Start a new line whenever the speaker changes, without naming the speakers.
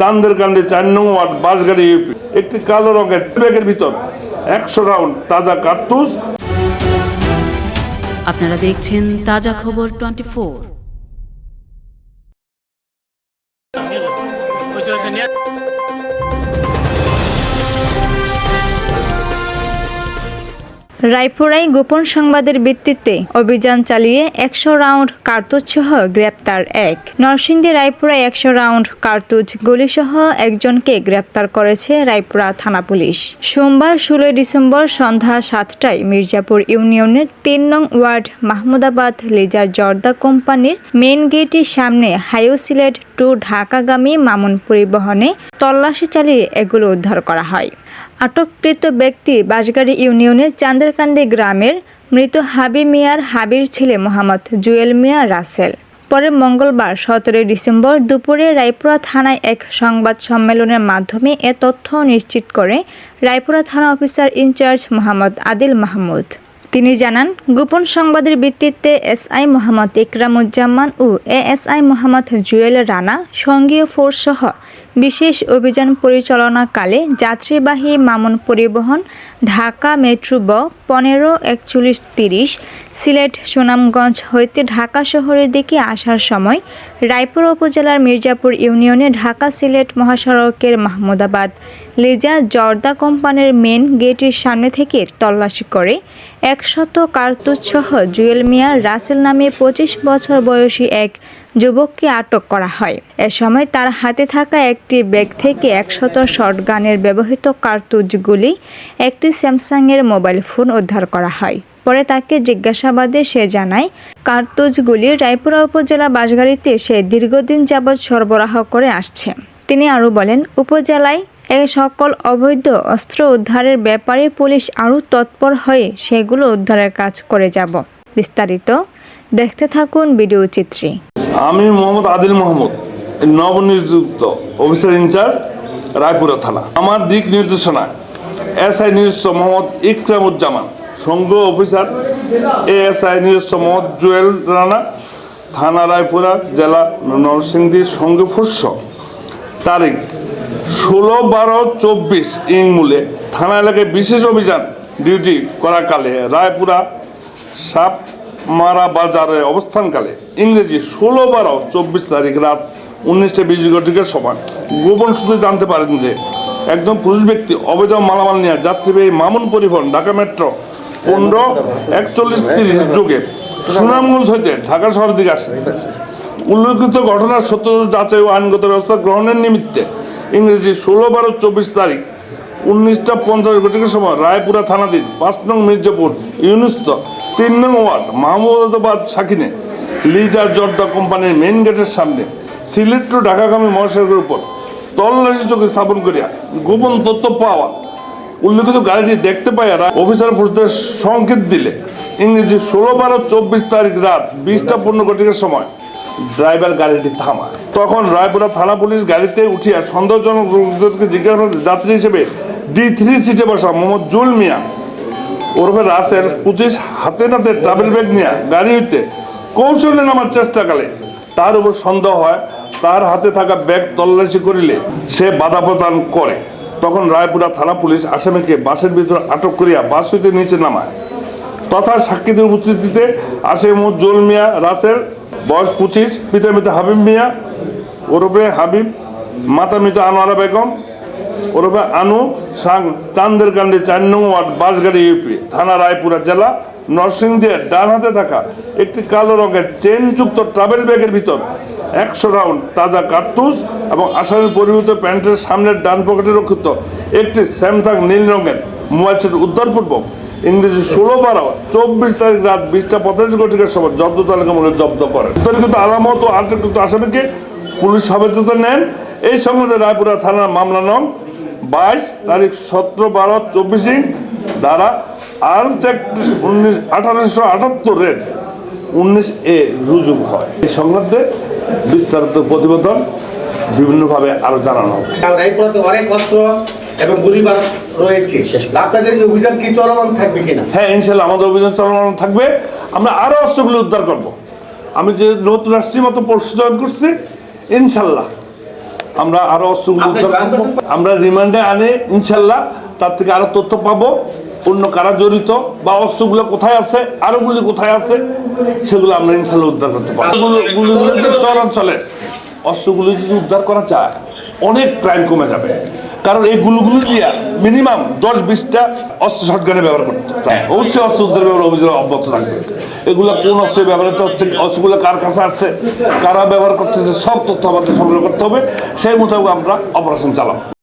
চান্দের কান্দে চার নং ওয়ার্ড বাসগাড়ি ইউপি। একটি কালো রঙের ব্যাগের ভিতর একশো রাউন্ড তাজা কার্তুজ।
আপনারা দেখছেন তাজা খবর টোয়েন্টি ফোর।
রায়পুরায় গোপন সংবাদের ভিত্তিতে অভিযান চালিয়ে একশো রাউন্ড কার্তুজ সহ গ্রেপ্তার এক। নরসিংদী রায়পুরায় একশো রাউন্ড কার্তুজ গুলিসহ একজনকে গ্রেপ্তার করেছে রায়পুরা থানা পুলিশ। সোমবার ষোলোই ডিসেম্বর সন্ধ্যা সাতটায় মির্জাপুর ইউনিয়নের তিন নং ওয়ার্ড মাহমুদাবাদ লেজার জর্দা কোম্পানির মেন গেটের সামনে হাইও সিলেট টু ঢাকাগামী মামুন পরিবহনে তল্লাশি চালিয়ে এগুলো উদ্ধার করা হয়। আটককৃত ব্যক্তি বাঁশগাড়ি ইউনিয়নের চান্দেরকান্দি গ্রামের মৃত হাবি মিয়ার হাবির ছেলে মোহাম্মদ জুয়েল মিয়া রাসেল। পরে মঙ্গলবার সতেরোই ডিসেম্বর দুপুরে রায়পুরা থানায় এক সংবাদ সম্মেলনের মাধ্যমে এ তথ্য নিশ্চিত করে রায়পুরা থানা officer in charge Mohammad Adil Mahmud. তিনি জানান, গোপন সংবাদের ভিত্তিতে এসআই মোহাম্মদ ইকরামুজ্জামান ও এএসআই মোহাম্মদ জুয়েল রানা সঙ্গীয় ফোর্স সহ বিশেষ অভিযান পরিচালনাকালে যাত্রীবাহী মামুন পরিবহন ঢাকা মেট্রো ব পনেরো একচল্লিশ তিরিশ, সিলেট সুনামগঞ্জ হইতে ঢাকা শহরের দিকে আসার সময় রায়পুর উপজেলার মির্জাপুর ইউনিয়নে ঢাকা সিলেট মহাসড়কের মাহমুদাবাদ লেজা জর্দা কোম্পানির মেন গেটের সামনে থেকে তল্লাশি করে। একশত কার্তুজ সহ জুয়েল মিয়া রাসেল নামে পঁচিশ বছর বয়সী এক যুবককে আটক করা হয়। এ সময় তার হাতে থাকা একটি ব্যাগ থেকে একশত শটগানের ব্যবহৃত কার্তুজগুলি একটি স্যামসাংয়ের মোবাইল ফোন উদ্ধার করা হয়। পরে তাকে জিজ্ঞাসাবাদে সে জানায়, কার্তুজগুলি রায়পুরা উপজেলা বাসগাড়িতে সে দীর্ঘদিন যাবৎ সরবরাহ করে আসছে। তিনি আরও বলেন, উপজেলায় এ সকল অবৈধ অস্ত্র উদ্ধারের ব্যাপারে পুলিশ আরও তৎপর হয়ে সেগুলো উদ্ধারের কাজ করে যাব। বিস্তারিত দেখতে থাকুন ভিডিও চিত্রে।
আমি মোহাম্মদ আদিল মোহাম্মদ, নবনিযুক্ত অফিসার ইনচার্জ, রায়পুরা থানা। আমার দিক নির্দেশনা এস আই নিজস্ব মোহাম্মদ ইকরামুজ্জামান, সংঘ অফিসার এ এস আই নিজস্ব মোহাম্মদ জুয়েল রানা, থানা রায়পুরা, জেলা নরসিংদীর সঙ্গে ফুস্য তারিখ, ষোলো বারো চব্বিশ ইংমূলে থানা এলাকায় বিশেষ অভিযান ডিউটি করাকালে রায়পুরা সাপ মারা বাজারে অবস্থানকালে ইংরেজি ষোলো বারো চব্বিশ তারিখ রাত উনিশটা বিশ ঘটিকার সময় গোপন সূত্রে জানতে পারেন যে, একজন পুরুষ ব্যক্তি অবৈধ মালামাল নিয়ে যাত্রীবাহী মামুন পরিবহন, ঢাকা মেট্রো পনেরো একচল্লিশ তিরিশ যুগে সুনামগঞ্জ হইতে ঢাকা শহরের দিকে আসছে উল্লেখিত ঘটনার সত্য যাচাই ও আইনগত ব্যবস্থা গ্রহণের নিমিত্তে ইংরেজি ষোলো বারো চব্বিশ তারিখ উনিশটা পঞ্চাশ ঘটিকার সময় রায়পুরা থানাধীন পাঁচ নং মির্জাপুর, ইউনিস্ত তিন নং ওয়ার্ড, মাহমুদাবাদ সাকিনে লিজা জর্দা কোম্পানির মেইন গেটের সামনে, সিলেট টু ঢাকাগামী মহাসড়কের উপর তল্লাশি চোখে স্থাপন করিয়া গোপন তথ্য পাওয়া। উল্লেখিত গাড়িটি দেখতে পাইয়া রা- অফিসার পুরুষদের সংকেত দিলে, ইংরেজি ষোলো বারো চব্বিশ তারিখ রাত বিশটা পনেরো ঘটিকের সময় ড্রাইভার গাড়িটি থামায়। তখন রায়পুরা থানা পুলিশ গাড়িতে উঠিয়া সন্দেহজনক লোকদেরকে জিজ্ঞাসা যাত্রী হিসেবে ডি থ্রি সিটে বসা মোহাম্মদ জুল মিয়া ওরফে রাসেল পঁচিশ হাতে নাতে ট্রাভেল ব্যাগ নিয়ে গাড়ি হইতে কৌশলে নামার চেষ্টা চেষ্টাকালে তার উপর সন্দেহ হয়, তার হাতে থাকা ব্যাগ তল্লাশি করিলে সে বাধা প্রদান করে। তখন রায়পুরা থানা পুলিশ আসামিকে বাসের ভিতর আটক করিয়া বাস হইতে নিচে নামায়। তথা সাক্ষীদের উপস্থিতিতে আসে জুল মিয়া, রাসেল, বয়স পঁচিশ পিতা মৃত হাবিব মিয়া, ওরফে হাবিব মাতা মৃত আনোয়ারা বেগম ওরফে আনু সাং চান্দের কান্দে চার নং ওয়ার্ড বাসগাড়ি ইউপি, থানা রায়পুরা জেলা, নরসিংদীর ডান হাতে থাকা একটি কালো রঙের চেনযুক্ত ট্রাভেল ব্যাগের ভিতর একশো রাউন্ড তাজা কার্তুজ এবং আসামি পরিহিত প্যান্টের সামনের ডান পকেটে রক্ষিত একটি স্যামসাং নীল রঙের মোবাইল সেট উদ্ধারপূর্বক ইংরেজি ষোলো বারো চব্বিশ তারিখ রাত বিশটা পঁয়তাল্লিশ ঘটিকার সময় জব্দ তালিকা মূল্য জব্দ করে। উত্তরকৃত আলামত ও আটকৃত আসামিকে পুলিশ হেফাজতে নেন। এই সংক্রান্তে রায়পুরা থানার মামলা নং বাইশ তারিখ সতেরো বারো চব্বিশে দ্বারা আর উনিশ আঠারোশো আটাত্তরের উনিশ এ রুজু হয়। এই সংক্রান্তে বিস্তারিত প্রতিবেদন বিভিন্নভাবে আরও জানানো হবে।
অনেক অস্ত্র এবং গুলিবার রয়েছে। আপনাদের এই অভিযান কি চলমান থাকবে কিনা?
হ্যাঁ ইনশাল্লাহ আমাদের অভিযান চালানো থাকবে। আমরা আরও অস্ত্রগুলো উদ্ধার করব। আমি যে নতুন আসছি মতো পরশু জয়েন করছি। ইনশাল্লাহ আমরা আরও অস্ত্রগুলো আমরা রিমান্ডে আনে ইনশাল্লাহ তার থেকে আরও তথ্য পাবো অন্য কারা জড়িত বা অস্ত্রগুলো কোথায় আছে আরও গুলি কোথায় আছে সেগুলো আমরা ইনশাল্লাহ উদ্ধার করতে পারব। গুলো গুলিগুলো চরাঞ্চলের। অস্ত্রগুলো যদি উদ্ধার করা যায় অনেক ক্রাইম কমে যাবে। কারণ এই গুলুগুলো দিয়া মিনিমাম দশ বিশটা অস্ত্র শটগানে ব্যবহার করতে। হ্যাঁ, অবশ্যই অস্ত্র ব্যবহার অভিযোগ অব্যাহত থাকবে। এগুলো কোন অস্ত্র ব্যবহৃত হচ্ছে? অস্ত্রগুলো কার কাছে আসছে? কারা ব্যবহার করতেছে? সব তথ্য আমাদের সংগ্রহ করতে হবে। সেই মোতাবেক আমরা অপারেশন চালাবো।